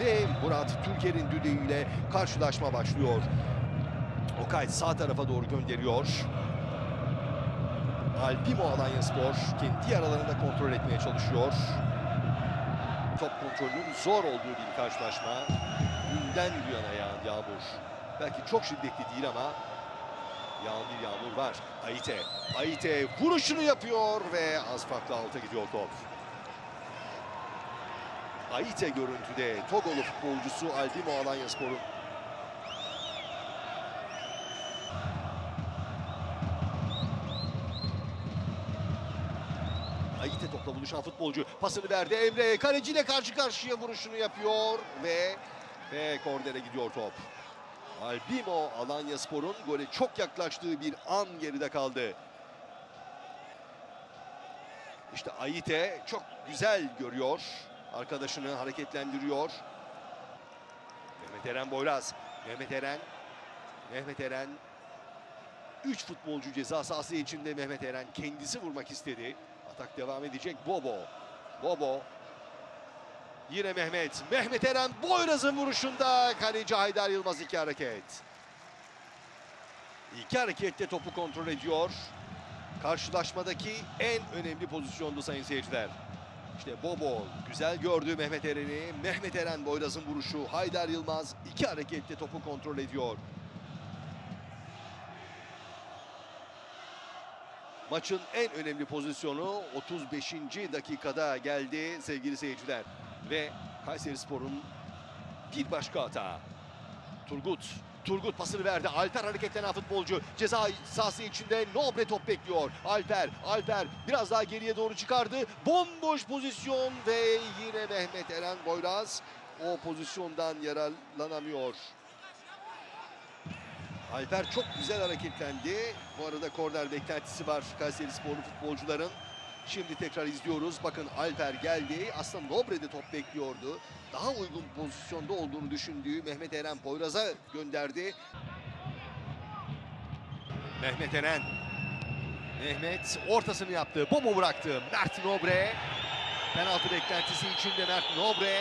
ve Murat Türker'in düdüğüyle karşılaşma başlıyor. Okay sağ tarafa doğru gönderiyor. Alpimo Alanya kendi aralarında kontrol etmeye çalışıyor. Top kontrolünün zor olduğu bir karşılaşma. Günden yürüyen ayağın Yağmur. Belki çok şiddetli değil ama yağan bir yağmur var. Aite, Aite vuruşunu yapıyor ve az farklı alta gidiyor top. Aite görüntüde Togolu futbolcusu Albimo Alanya Spor'un Aite topla buluşan futbolcu pasını verdi Emre kaleciyle karşı karşıya vuruşunu yapıyor ve ve kornere gidiyor top. Albimo Alanya Spor'un gole çok yaklaştığı bir an geride kaldı. İşte Aite çok güzel görüyor. Arkadaşını hareketlendiriyor. Mehmet Eren Boyraz. Mehmet Eren. Mehmet Eren. Üç futbolcu ceza sahası içinde Mehmet Eren kendisi vurmak istedi. Atak devam edecek. Bobo. Bobo. Yine Mehmet. Mehmet Eren Boyraz'ın vuruşunda kaleci Haydar Yılmaz iki hareket. İki harekette topu kontrol ediyor. Karşılaşmadaki en önemli pozisyondu sayın seyirciler. İşte Bobo güzel gördü Mehmet Eren'i. Mehmet Eren Boyraz'ın vuruşu. Haydar Yılmaz iki harekette topu kontrol ediyor. Maçın en önemli pozisyonu 35. dakikada geldi sevgili seyirciler. Ve Kayseri Spor'un bir başka hata. Turgut. Turgut pasını verdi. Alper hareketlenen futbolcu. Ceza sahası içinde Nobre top bekliyor. Alper, Alper biraz daha geriye doğru çıkardı. Bomboş pozisyon ve yine Mehmet Eren Boyraz o pozisyondan yararlanamıyor. Alper çok güzel hareketlendi. Bu arada korner beklentisi var Kayseri Sporlu futbolcuların. Şimdi tekrar izliyoruz. Bakın Alper geldi. Aslında Nobre de top bekliyordu. Daha uygun pozisyonda olduğunu düşündüğü Mehmet Eren Poyraz'a gönderdi. Mehmet Eren. Mehmet ortasını yaptı. Bobo bıraktı. Mert Nobre. Penaltı beklentisi içinde Mert Nobre.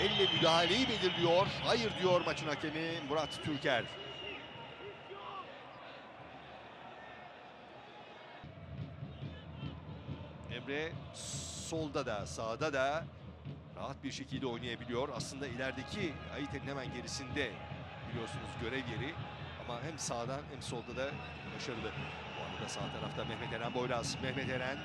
Elle müdahaleyi belirliyor. Hayır diyor maçın hakemi Murat Türker. Emre solda da sağda da rahat bir şekilde oynayabiliyor. Aslında ilerideki Ayite'nin hemen gerisinde biliyorsunuz görev yeri. Ama hem sağdan hem solda da başarılı. Bu arada sağ tarafta Mehmet Eren Boyraz. Mehmet Eren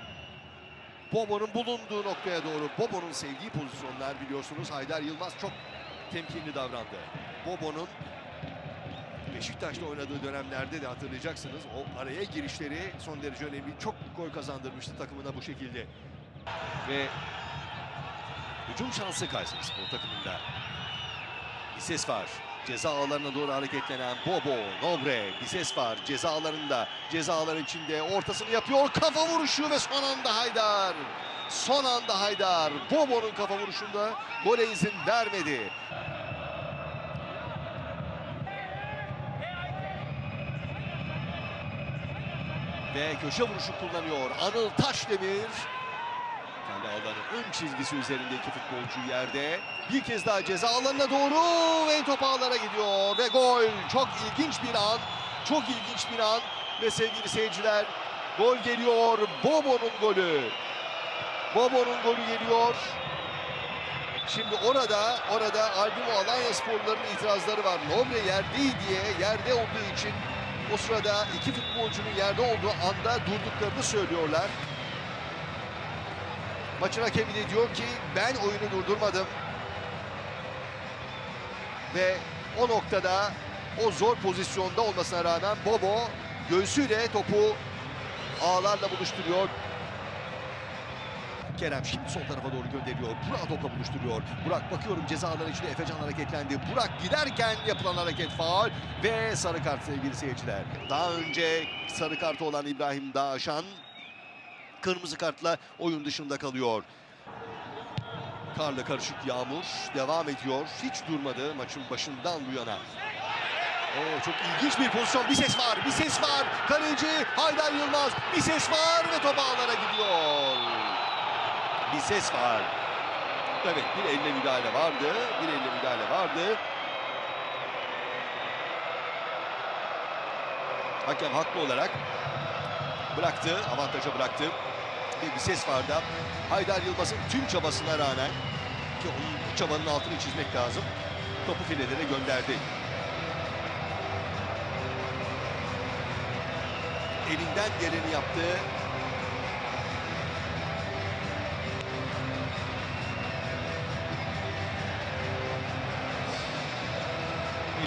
Bobo'nun bulunduğu noktaya doğru. Bobo'nun sevdiği pozisyonlar biliyorsunuz. Haydar Yılmaz çok temkinli davrandı. Bobo'nun Beşiktaş'ta oynadığı dönemlerde de hatırlayacaksınız. O araya girişleri son derece önemli. Çok gol kazandırmıştı takımına bu şekilde. Ve hücum şansı Kayseri Spor takımında. Bir var. Ceza alanına doğru hareketlenen Bobo, Nobre bir var ceza alanında. Ceza alanı içinde ortasını yapıyor. Kafa vuruşu ve son anda Haydar. Son anda Haydar. Bobo'nun kafa vuruşunda gole izin vermedi. Ve köşe vuruşu kullanıyor. Anıl Taşdemir. Kendi alanın ön çizgisi üzerindeki futbolcu yerde. Bir kez daha ceza alanına doğru ve top ağlara gidiyor. Ve gol. Çok ilginç bir an. Çok ilginç bir an. Ve sevgili seyirciler gol geliyor. Bobo'nun golü. Bobo'nun golü geliyor. Şimdi orada orada Albimo Alanya sporlarının itirazları var. Nobre yerde diye yerde olduğu için o sırada iki futbolcunun yerde olduğu anda durduklarını söylüyorlar. Maçın hakemi de diyor ki ben oyunu durdurmadım. Ve o noktada o zor pozisyonda olmasına rağmen Bobo göğsüyle topu ağlarla buluşturuyor. Kerem şimdi sol tarafa doğru gönderiyor. Burak topla buluşturuyor. Burak bakıyorum ceza alanı içinde Efecan hareketlendi. Burak giderken yapılan hareket faul ve sarı kart sevgili seyirciler. Daha önce sarı kartı olan İbrahim Dağaşan kırmızı kartla oyun dışında kalıyor. Karla karışık yağmur devam ediyor. Hiç durmadı maçın başından bu yana. Oo, çok ilginç bir pozisyon. Bir ses var, bir ses var. Kaleci Haydar Yılmaz. Bir ses var ve top ağlara gidiyor. Bir ses var. Evet bir elle müdahale vardı. Bir elle müdahale vardı. Hakem haklı olarak bıraktı. Avantaja bıraktı. Ve bir ses vardı. Haydar Yılmaz'ın tüm çabasına rağmen ki onun bu çabanın altını çizmek lazım. Topu filelere gönderdi. Elinden geleni yaptı.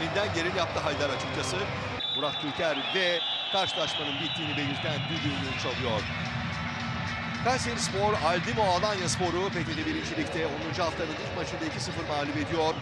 Elinden geleni yaptı Haydar açıkçası. Murat Türker ve karşılaşmanın bittiğini belirten düdüğünü çalıyor. Kayseri Spor, Aldimo Alanya Spor'u PTT 1. Lig'de 10. haftanın ilk maçında 2-0 mağlup ediyor.